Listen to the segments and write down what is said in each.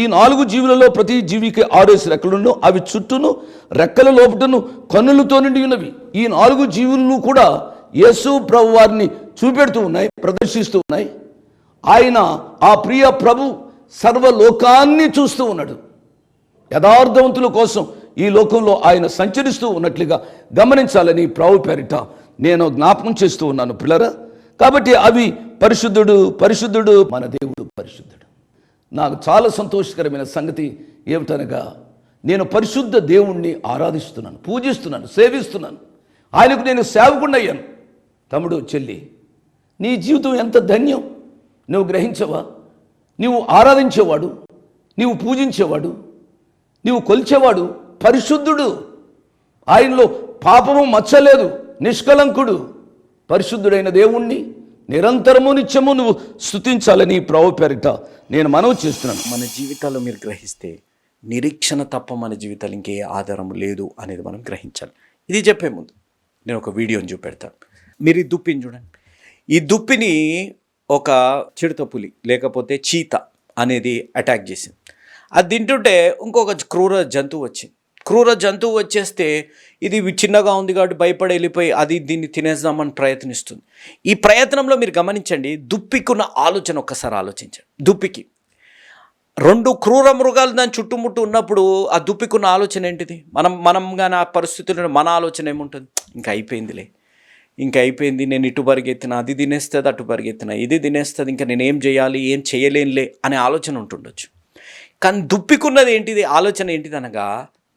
ఈ నాలుగు జీవులలో ప్రతి జీవికి ఆరేసి రెక్కలును అవి చుట్టూను రెక్కల లోపటను కన్నులతో నిండి ఉన్నవి. ఈ నాలుగు జీవులు కూడా యేసు ప్రభు వారిని చూపెడుతూ ఉన్నాయి ప్రదర్శిస్తూ ఉన్నాయి. ఆయన ఆ ప్రియ ప్రభు సర్వలోకాన్ని చూస్తూ ఉన్నాడు. యథార్థవంతుల కోసం ఈ లోకంలో ఆయన సంచరిస్తూ ఉన్నట్లుగా గమనించాలని ప్రభు పేరిట నేను జ్ఞాపకం చేస్తూ ఉన్నాను పిల్లరా. కాబట్టి అవి పరిశుద్ధుడు పరిశుద్ధుడు మన దేవుడు పరిశుద్ధుడు. నాకు చాలా సంతోషకరమైన సంగతి ఏమిటనగా నేను పరిశుద్ధ దేవుణ్ణి ఆరాధిస్తున్నాను పూజిస్తున్నాను సేవిస్తున్నాను. ఆయనకు నేను సేవకుండయ్యాను తమ్ముడు చెల్లి నీ జీవితం ఎంత ధన్యం. నువ్వు గ్రహించవా? నీవు ఆరాధించేవాడు నీవు పూజించేవాడు నీవు కొలిచేవాడు పరిశుద్ధుడు. ఆయనలో పాపము మచ్చలేదు నిష్కలంకుడు. పరిశుద్ధుడైన దేవుణ్ణి నిరంతరము నిత్యము నువ్వు స్థుతించాలని ప్రభు పేరిట నేను మనవి చేస్తున్నాను. మన జీవితాల్లో మీరు గ్రహిస్తే నిరీక్షణ తప్ప మన జీవితాలు ఇంకే ఆధారం లేదు అనేది మనం గ్రహించాలి. ఇది చెప్పే ముందు నేను ఒక వీడియోని చూపెడతాను మీరు ఈ దుప్పిని చూడండి. ఈ దుప్పిని ఒక చిడత పులి లేకపోతే చీత అనేది అటాక్ చేసింది. అది తింటుంటే ఇంకొక క్రూర జంతువు వచ్చింది. క్రూర జంతువు వచ్చేస్తే ఇది చిన్నగా ఉంది కాబట్టి భయపడి వెళ్ళిపోయి అది దీన్ని తినేద్దామని ప్రయత్నిస్తుంది. ఈ ప్రయత్నంలో మీరు గమనించండి దుప్పికున్న ఆలోచన ఒక్కసారి ఆలోచించండి. దుప్పికి. రెండు క్రూర మృగాలు దాని చుట్టుముట్టు ఉన్నప్పుడు ఆ దుప్పికున్న ఆలోచన ఏంటిది? మనం మనం కానీ ఆ పరిస్థితుల్లో మన ఆలోచన ఏముంటుంది? ఇంకా అయిపోయిందిలే. ఇంకా అయిపోయింది నేను ఇటు పరిగెత్తిన అది తినేస్తుంది అటు పరిగెత్తిన ఇది తినేస్తుంది ఇంకా నేను ఏం చేయాలి ఏం చేయలేనులే అనే ఆలోచన ఉంటుండొచ్చు. కానీ దుప్పికున్నది ఏంటిది? ఆలోచన ఏంటిది అనగా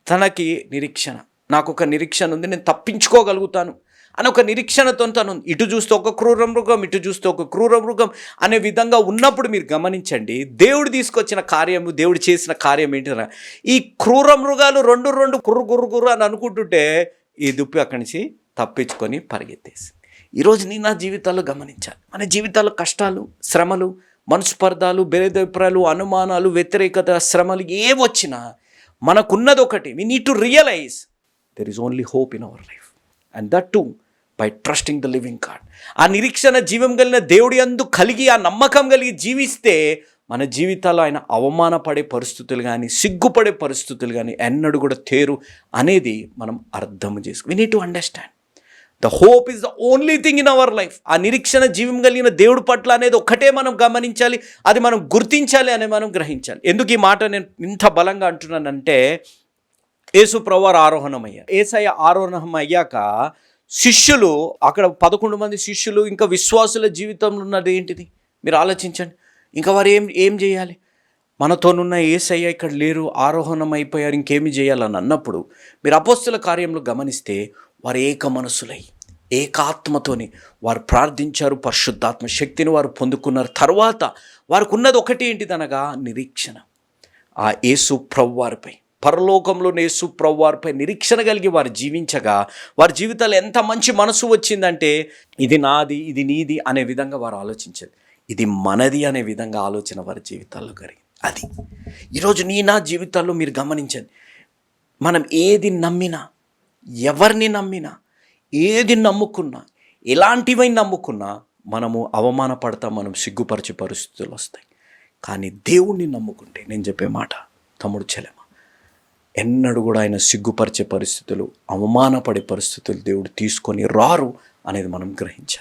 తనకి నిరీక్షణ. నాకు ఒక నిరీక్షణ ఉంది నేను తప్పించుకోగలుగుతాను అని ఒక నిరీక్షణతో తను ఇటు చూస్తే ఒక క్రూర మృగం ఇటు చూస్తే ఒక క్రూర మృగం అనే విధంగా ఉన్నప్పుడు మీరు గమనించండి దేవుడు తీసుకొచ్చిన కార్యము దేవుడు చేసిన కార్యం ఏంటన్నా ఈ క్రూర మృగాలు రెండు రెండు కుర్రు గుర్రు గుర్రు అని అనుకుంటుంటే ఈ దుప్పి అక్కడి నుంచి తప్పించుకొని పరిగెత్తేసి. ఈరోజు నేను నా జీవితాల్లో గమనించాలి. మన జీవితాల్లో కష్టాలు శ్రమలు మనస్పర్ధాలు భేదాభిప్రాయాలు అనుమానాలు వ్యతిరేకత శ్రమలు ఏ వచ్చినా మనకున్నది ఒకటి we need to realise there is only hope in our life and that too by trusting the living God ఆ నిరీక్షణ జీవం కలిగిన దేవుడి అందు కలిగి ఆ నమ్మకం కలిగి జీవిస్తే మన జీవితాల్లో ఆయన అవమానపడే పరిస్థితులు కానీ సిగ్గుపడే పరిస్థితులు కానీ ఎన్నడూ కూడా తేరు అనేది మనం అర్థం చేసుకో we need to understand the hope is the only thing in our life ఆ నిరీక్షణ జీవం కలిగిన దేవుడి పట్ల అనేది ఒక్కటే మనం గమనించాలి అది మనం గుర్తించాలి అని మనం గ్రహించాలి. ఎందుకు ఈ మాట నేను ఇంత బలంగా అంటున్నానంటే యేసు ప్రవారు ఆరోహణం అయ్యారు ఏసయ్య ఆరోహణం అయ్యాక శిష్యులు అక్కడ పదకొండు మంది శిష్యులు ఇంకా విశ్వాసుల జీవితంలో ఉన్నది ఏంటిది? మీరు ఆలోచించండి. ఇంకా వారు ఏం ఏం చేయాలి? మనతోనున్న ఏసయ్య ఇక్కడ లేరు ఆరోహణం అయిపోయారు ఇంకేమి చేయాలని అన్నప్పుడు మీరు అపోస్తుల కార్యంలో గమనిస్తే వారు ఏక మనసులై ఏకాత్మతోని వారు ప్రార్థించారు పరిశుద్ధాత్మ శక్తిని వారు పొందుకున్నారు. తర్వాత వారికి ఉన్నది ఒకటి ఏంటిదనగా నిరీక్షణ. ఆ యేసు ప్రవ్వారిపై పరలోకంలో యేసు ప్రవ్వారిపై నిరీక్షణ కలిగి వారు జీవించగా వారి జీవితాలు ఎంత మంచి మనసు వచ్చిందంటే ఇది నాది ఇది నీది అనే విధంగా వారు ఆలోచించారు ఇది మనది అనే విధంగా ఆలోచన వారి జీవితాల్లో కలిగింది. అది. ఈరోజు నీ నా జీవితాల్లో మీరు గమనించండి. మనం ఏది నమ్మినా ఎవరిని నమ్మినా ఏది నమ్ముకున్నా ఎలాంటివై నమ్ముకున్నా మనము అవమానపడతాం మనం సిగ్గుపరిచే పరిస్థితులు వస్తాయి. కానీ దేవుణ్ణి నమ్ముకుంటే నేను చెప్పే మాట తమ్ముడు చెలమ ఎన్నడూ కూడా ఆయన సిగ్గుపరిచే పరిస్థితులు అవమానపడే పరిస్థితులు దేవుడు తీసుకొని రారు అనేది మనం గ్రహించాలి.